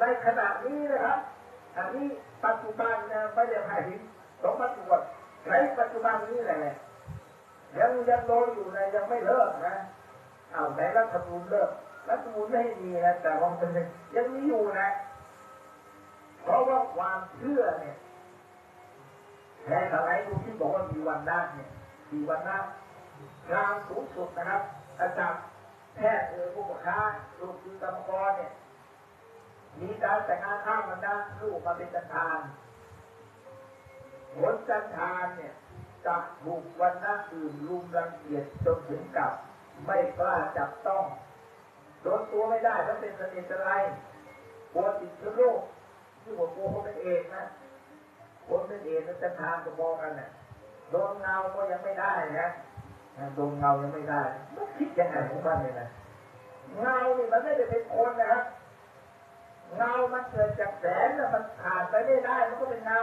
ในขณะนี้นะครับ อันนี้ปัจจุบันนะไม่ได้หมายถึงสมปัจจุบันในปัจจุบันนี้แหละยังยังโดนอยู่นะยังไม่เลิกนะเอาไหนรัฐธรรมนูญเลิกรัฐธรรมนูญไม่มีนะแต่ว่ามันยังมีอยู่นะ เพราะว่าความเชื่อเนี่ยแพ้สมัยดูที่บอกว่ามีวันนัดเนี่ยมีวันนัดงานสูงสุดนะครับ อาจารย์แพทย์เออผู้ปกครองลูกคือกรรมกรเนี่ย มีการแต่งงานข้ามวันนัดลูกมาเป็นจันทานผลจันทานเนี่ยจะถูกวันนัดอื่นลุมรังเกียจจนถึงกับ ไม่กล้าจับต้องโดนตัวไม่ได้ต้องเป็นสนิทอะไรกลัวติดเชื้อโรคที่ผมกลัวเขาเป็นเอกนะคนเป็นเอกมันจะทานจะมองกันเนี่ยโดนเงาก็ยังไม่ได้นะโดนเงายังไม่ได้มันคิดยังไงของมันเนี่ยนะเงาเนี่ยมันไม่ได้เป็นคนนะ เกิดจากแสงแล้วมันผ่านไปไม่ได้มันก็เป็นเงา